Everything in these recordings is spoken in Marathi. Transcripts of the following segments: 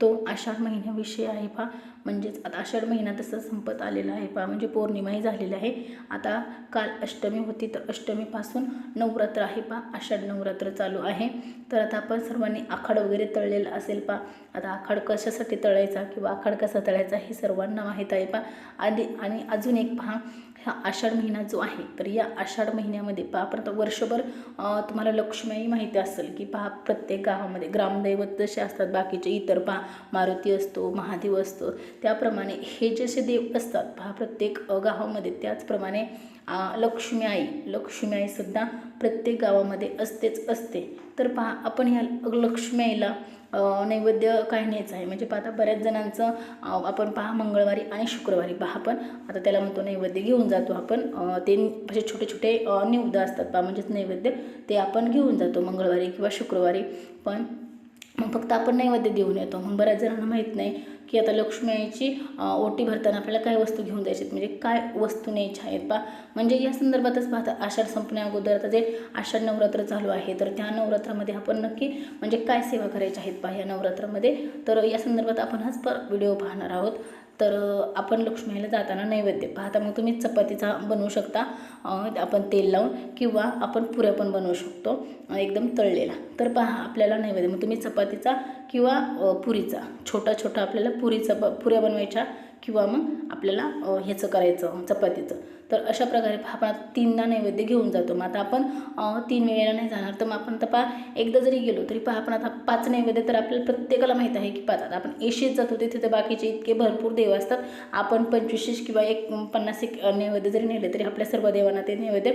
तो आषाढ महिन्याविषयी आहे पहा. म्हणजेच आता आषाढ महिना तसं संपत आलेला आहे पहा. म्हणजे पौर्णिमाही झालेली आहे. आता काल अष्टमी होती तर अष्टमीपासून नवरात्र आहे पहा. आषाढ नवरात्र चालू आहे. तर आता आपण सर्वांनी आखाड वगैरे तळलेला असेल पहा. आता आखाड कशासाठी तळायचा किंवा आखाड कसा तळायचा हे सर्वांना माहीत आहे पहा. आधी आणि अजून एक पहा. हा आषाढ महिना जो आहे तर या आषाढ महिन्यामध्ये पहा परत वर्षभर तुम्हाला लक्ष्मीही माहिती असेल की पहा प्रत्येक गावामध्ये ग्रामदैवत जसे असतात बाकीचे इतर पहा मारुती असतो महादेव असतो त्याप्रमाणे हे जसे देव असतात पहा प्रत्येक गावामध्ये त्याचप्रमाणे लक्ष्मी आई लक्ष्मी आईसुद्धा प्रत्येक गावामध्ये असतेच असते. तर पहा आपण ह्या लक्ष्मी आईला नैवेद्य काय न्यायचं आहे. म्हणजे पाहता बऱ्याच जणांचं आपण पहा मंगळवारी आणि शुक्रवारी पहा आपण. आता त्याला म्हणतो नैवेद्य घेऊन जातो आपण. ते असे छोटे छोटे निवद असतात पहा. म्हणजेच नैवेद्य ते आपण घेऊन जातो मंगळवारी किंवा शुक्रवारी. पण मग फक्त आपण नैवेद्य देऊन येतो. मग बऱ्याच जणांना माहीत नाही की आता लक्ष्मीची ओटी भरताना आपल्याला काय वस्तू घेऊन जायची म्हणजे काय वस्तू न्यायच्या आहेत बा? म्हणजे या संदर्भातच पाहता आषाढ संपण्या अगोदर आता जे आषाढ नवरात्र चालू आहे तर त्या नवरात्रामध्ये आपण नक्की म्हणजे काय सेवा करायच्या आहेत पहा या नवरात्रामध्ये? तर या संदर्भात आपण हाच पर व्हिडिओ पाहणार आहोत. तर आपण लक्ष्मीला जाताना नैवेद्य पाहता. मग तुम्ही चपातीचा बनवू शकता. आपण तेल लावून किंवा आपण पुऱ्या पण बनवू शकतो एकदम तळलेला. तर पहा आपल्याला नैवेद्य. मग तुम्ही चपातीचा किंवा पुरीचा छोटा छोटा आपल्याला पुरीचा ब पुऱ्या बनवायच्या किंवा मग आपल्याला ह्याचं करायचं चपातीचं. तर अशा प्रकारे पहा आपण आता तीनदा नैवेद्य घेऊन जातो. मग आता आपण तीन वेळेला नाही जाणार. तर मग आपण आता पहा एकदा जरी गेलो तरी पहा आपण आता पाच नैवेद्य तर आपल्याला प्रत्येकाला माहीत आहे की पाच. आता आपण एशीत जातो तिथे तर बाकीचे इतके भरपूर देव असतात. आपण पंचवीस किंवा एक पन्नास एक नैवेद्य जरी नेले तरी आपल्या सर्व देवांना ते नैवेद्य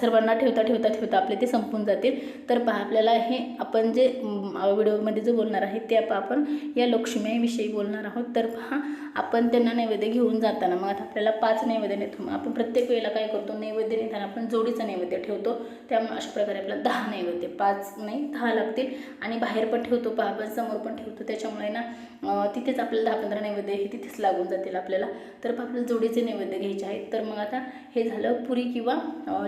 सर्वांना ठेवता ठेवता ठेवता आपले ते संपून जातील. तर पहा आपल्याला हे आपण जे व्हिडिओमध्ये जे बोलणार आहे ते आपण या लक्ष्मीविषयी बोलणार आहोत. तर पहा आपण त्यांना नैवेद्य घेऊन जाताना मग आता आपल्याला पाच नैवेद्य नेतो. मग आपण प्रत्येक वेळेला काय करतो नैवेद्य नेताना आपण जोडीचं नैवेद्य ठेवतो. त्यामुळे अशा प्रकारे आपल्याला दहा नैवेद्य पाच नाही दहा लागतील. आणि बाहेर पण ठेवतो पहा समोर पण ठेवतो. त्याच्यामुळे ना तिथेच आपल्याला दहा पंधरा नैवेद्य हे तिथेच लागून जातील आपल्याला. तर आपल्याला जोडीचे नैवेद्य घ्यायचे आहेत. तर मग आता हे झालं पुरी किंवा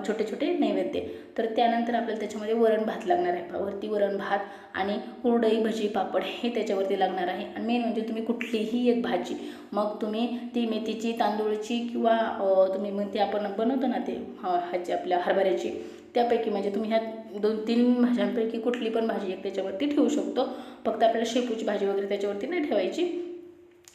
छोटे छोटे नैवेद्य. तर त्यानंतर आपल्याला त्याच्यामध्ये वरण भात लागणार आहे पहा. वरती वरण भात आणि कुरडई भजी पापड हे त्याच्यावरती लागणार आहे. आणि मेन म्हणजे तुम्ही कुठलीही एक भाजी मग तुम्ही ती मेथीची तांदूळची किंवा तुम्ही मग ते आपण बनवतो ना ते ह्याची आपल्या हरभऱ्याची त्यापैकी म्हणजे तुम्ही ह्या दोन तीन भाज्यांपैकी कुठली पण भाजी एक त्याच्यावरती ठेवू शकतो. फक्त आपल्याला शेपूची भाजी वगैरे त्याच्यावरती नाही ठेवायची.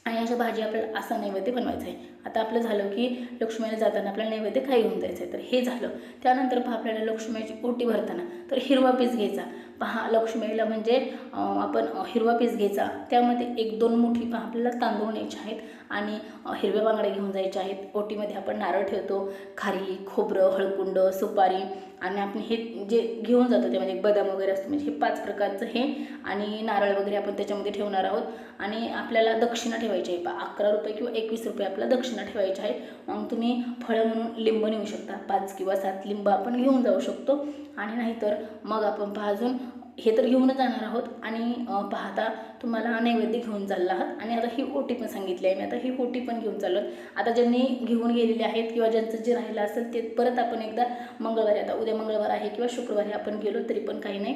आणि अशा भाजी आपल्याला असा नैवेद्य बनवायचा आहे. आता आपलं झालं की लक्ष्मीला जाताना आपल्याला नैवेद्य काय घेऊन जायचं आहे. तर हे झालं. त्यानंतर पहा आपल्याला लक्ष्मीची ओटी भरताना तर हिरवा पीस घ्यायचा. पहा लक्ष्मीला म्हणजे आपण हिरवा पीस घ्यायचा. त्यामध्ये एक दोन मुठी पहा आपल्याला तांदूळ न्यायचे आहेत. आणि हिरव्या बांगड्या घेऊन जायच्या आहेत. ओटीमध्ये आपण नारळ ठेवतो खारी खोबरं हळकुंड सुपारी आणि आपण हे जे घेऊन जातो त्यामध्ये बदाम वगैरे असतो म्हणजे हे पाच प्रकारचं हे आणि नारळ वगैरे आपण त्याच्यामध्ये ठेवणार आहोत. आणि आपल्याला दक्षिणा ठेवायची आहे. पा अकरा रुपये किंवा एकवीस रुपये आपल्याला दक्षिणा ठेवायची आहे. मग तुम्ही फळं म्हणून लिंब नेऊ शकता. पाच किंवा सात लिंब आपण घेऊन जाऊ शकतो. आणि नाहीतर मग आपण भाजून हे तर घेऊनच जाणार आहोत. आणि पाहता तुम्हाला नैवेद्य घेऊन चालला आहात. आणि आता ही ओटी पण सांगितली आहे मी. आता ही ओटी पण घेऊन चाललो आता ज्यांनी घेऊन गेलेले आहेत किंवा ज्यांचं जे राहिलं असेल ते परत आपण एकदा मंगळवारी आता उद्या मंगळवार आहे किंवा शुक्रवारी आपण गेलो तरी पण काही नाही.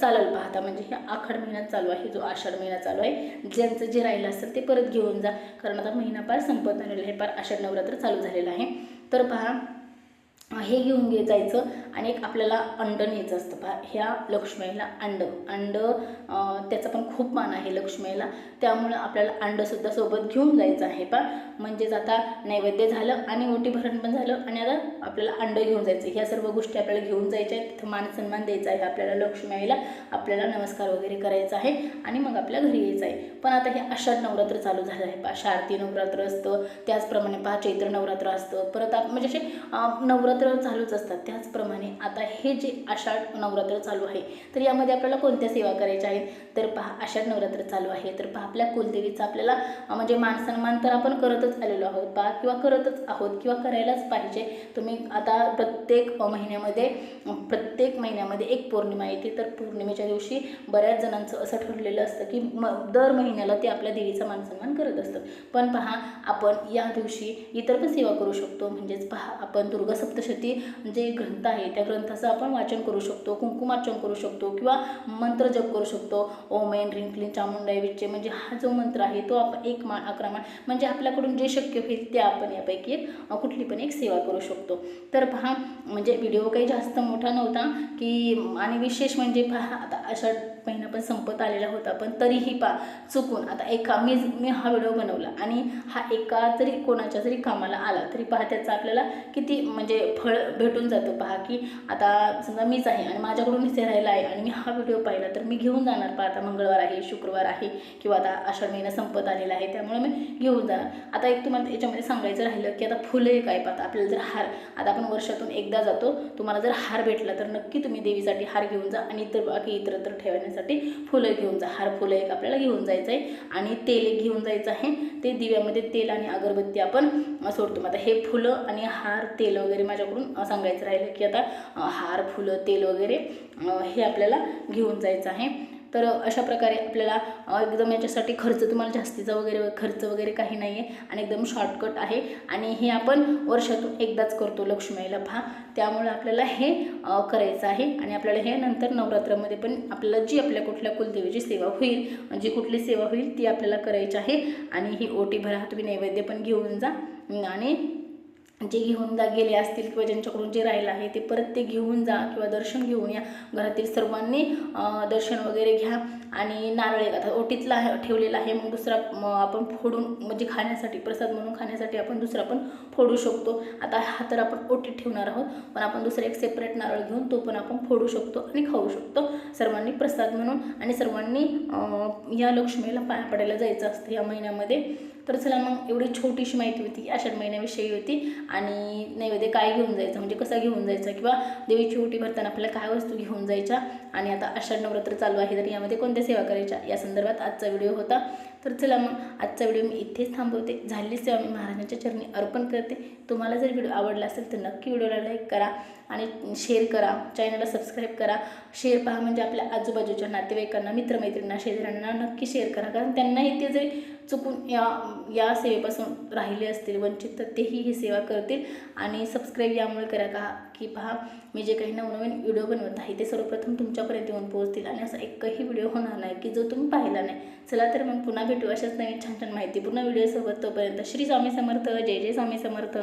चालेल पाहता. म्हणजे हे आखाड महिना चालू आहे. जो आषाढ महिना चालू आहे. ज्यांचं जे राहिलं असेल ते परत घेऊन जा. कारण आता महिना पार संपत आलेला आहे. पार आषाढ नवरात्र चालू झालेलं आहे. तर पहा हे घेऊन घे जायचं आणि एक आपल्याला अंड न्यायचं असतं. पहा ह्या लक्ष्मीला अंड. अंड त्याचा पण खूप मान आहे लक्ष्मीला. त्यामुळं आपल्याला अंडसुद्धा सोबत घेऊन जायचं आहे. पा म्हणजेच आता नैवेद्य झालं आणि ओटी भरण पण झालं आणि आता आपल्याला अंड घेऊन जायचं. ह्या सर्व गोष्टी आपल्याला घेऊन जायच्या आहेत. तिथं मान सन्मान द्यायचा आहे आपल्याला लक्ष्मीला आपल्याला नमस्कार वगैरे करायचा आहे आणि मग आपल्या घरी यायचं आहे. पण आता हे आषाढ नवरात्र चालू झालं आहे. पहा शारदी नवरात्र असतं. त्याचप्रमाणे पहा चैत्र नवरात्र असतं. परत आप म्हणजे असे नवरात्र नवरात्र चालूच असतात. त्याचप्रमाणे आता हे जे आषाढ नवरात्र चालू आहे तर यामध्ये आपल्याला कोणत्या सेवा करायच्या आहेत? तर पहा आषाढ नवरात्र चालू आहे. तर पहा आपल्या कुलदेवीचा आपल्याला म्हणजे मान सन्मान तर आपण करतच आलेलो आहोत. पहा किंवा करतच आहोत किंवा करायलाच पाहिजे. तुम्ही आता प्रत्येक महिन्यामध्ये प्रत्येक महिन्यामध्ये एक पौर्णिमा येते. तर पौर्णिमेच्या दिवशी बऱ्याच जणांचं असं ठरलेलं असतं की म दर महिन्याला ते आपल्या देवीचा मानसन्मान करत असतं पण पहा आपण या दिवशी इतर पण सेवा करू शकतो. म्हणजेच पहा आपण दुर्गा सप्तशती जे ग्रंथ आहे त्या ग्रंथाचं आपण वाचन करू शकतो कुंकुमार्चन करू शकतो किंवा मंत्र जप करू शकतो. ओम एन रिंकलिन क्लीं विच्चे म्हणजे हा जो मंत्र आहे तो आपण एक मा अकरा माळ म्हणजे आपल्याकडून जे शक्य होईल ते आपण यापैकी एक कुठली पण एक सेवा करू शकतो. तर पहा म्हणजे व्हिडिओ काही जास्त मोठा नव्हता की आणि विशेष म्हणजे पहा आता अशा महिना पण संपत आलेला होता पण तरीही पा चुकून. आता एका मी मी हा व्हिडिओ बनवला आणि हा एका जरी कोणाच्या जरी कामाला आला. तरी पहा त्याचा आपल्याला किती म्हणजे फळ भेटून जातो पहा की आता समजा मीच आहे आणि माझ्याकडून इथे राहिला आहे आणि मी हा व्हिडिओ पाहिला तर मी घेऊन जाणार पहा. आता मंगळवार आहे शुक्रवार आहे किंवा आता आषाढ महिना संपत आलेला आहे त्यामुळे मी घेऊन जाणार. आता एक तुम्हाला याच्यामध्ये सांगायचं राहिलं की आता फुलं एक आहे पाहता? आपल्याला जर हार आता आपण वर्षातून एकदा जातो तुम्हाला जर हार भेटला तर नक्की तुम्ही देवीसाठी हार घेऊन जा आणि इतर बाकी इतरत्र ठेवण्यासाठी फुलं घेऊन जा. हार फुलं एक आपल्याला घेऊन जायचं आहे आणि तेल एक घेऊन जायचं आहे. ते दिव्यामध्ये तेल आणि अगरबत्ती आपण सोडतो. आता हे फुलं आणि हार तेल वगैरे माझ्याकडून सांगायचं राहिलं की आता हार फुलं तेल वगैरे हे आपल्याला घेऊन जायचं आहे. तर अशा प्रकारे आपल्याला एकदम याच्यासाठी खर्च तुम्हाला जास्तीचा वगैरे खर्च वगैरे काही नाही आहे आणि एकदम शॉर्टकट आहे. आणि हे आपण वर्षातून एकदाच करतो लक्ष्मीला पहा. त्यामुळे आपल्याला हे करायचं आहे. आणि आपल्याला हे नंतर नवरात्रामध्ये पण आपल्याला जी आपल्या कुठल्या कुलदेवीची सेवा होईल जी कुठली सेवा होईल ती आपल्याला करायची आहे. आणि ही ओटी भरा तुम्ही नैवेद्य पण घेऊन जा. आणि जे घेऊन जा गेले असतील किंवा ज्यांच्याकडून जे राहिलं आहे ते परत ते घेऊन जा किंवा दर्शन घेऊन या. घरातील सर्वांनी दर्शन वगैरे घ्या आणि नारळ एक आता ओटीतला आहे ठेवलेला आहे. मग दुसरा आपण फोडून म्हणजे खाण्यासाठी प्रसाद म्हणून खाण्यासाठी आपण दुसरा पण फोडू शकतो. आता हा तर आपण ओटीत ठेवणार आहोत पण आपण दुसरा एक सेपरेट नारळ घेऊन तो पण आपण फोडू शकतो आणि खाऊ शकतो. सर्वांनी प्रसाद म्हणून आणि सर्वांनी या लक्ष्मीला पाया पडायला जायचं असतं या महिन्यामध्ये. तर चला मग एवढी छोटीशी माहिती होती आषाढ महिन्याविषयी होती आणि नैवेद्य काय घेऊन जायचं म्हणजे कसा घेऊन जायचा किंवा देवीची ओटी भरताना आपल्याला काय वस्तू घेऊन जायच्या आणि आता आषाढ नवरात्र चालू आहे तर यामध्ये कोणत्या सेवा करायच्या या संदर्भात आजचा व्हिडिओ होता. तर चला मग आजचा व्हिडिओ मी इथेच थांबवते. झालेली सेवा मी महाराजांच्या चरणी अर्पण करते. तुम्हाला जर व्हिडिओ आवडला असेल तर नक्की व्हिडिओला लाईक करा आणि शेअर करा चॅनलला सबस्क्राईब करा. शेअर पहा म्हणजे आपल्या आजूबाजूच्या नातेवाईकांना मित्रमैत्रिणींना शेजाऱ्यांना नक्की शेअर करा कारण त्यांनाही ते जरी चुकून या या सेवेपासून राहिले असतील वंचित तर तेही ही सेवा करतील. आणि सबस्क्राईब यामुळे करा का की पहा मी जे काही नवनवीन व्हिडिओ बनवत आहे ते सर्वप्रथम तुमच्यापर्यंत येऊन पोहोचतील. आणि असा एकही व्हिडिओ होणार नाही की जो तुम्ही पाहिला नाही. चला तर मग पुन्हा भेटू अशाच नवीन छान छान माहिती पुन्हा व्हिडिओसोबत तोपर्यंत श्री स्वामी समर्थ जय जय स्वामी समर्थ.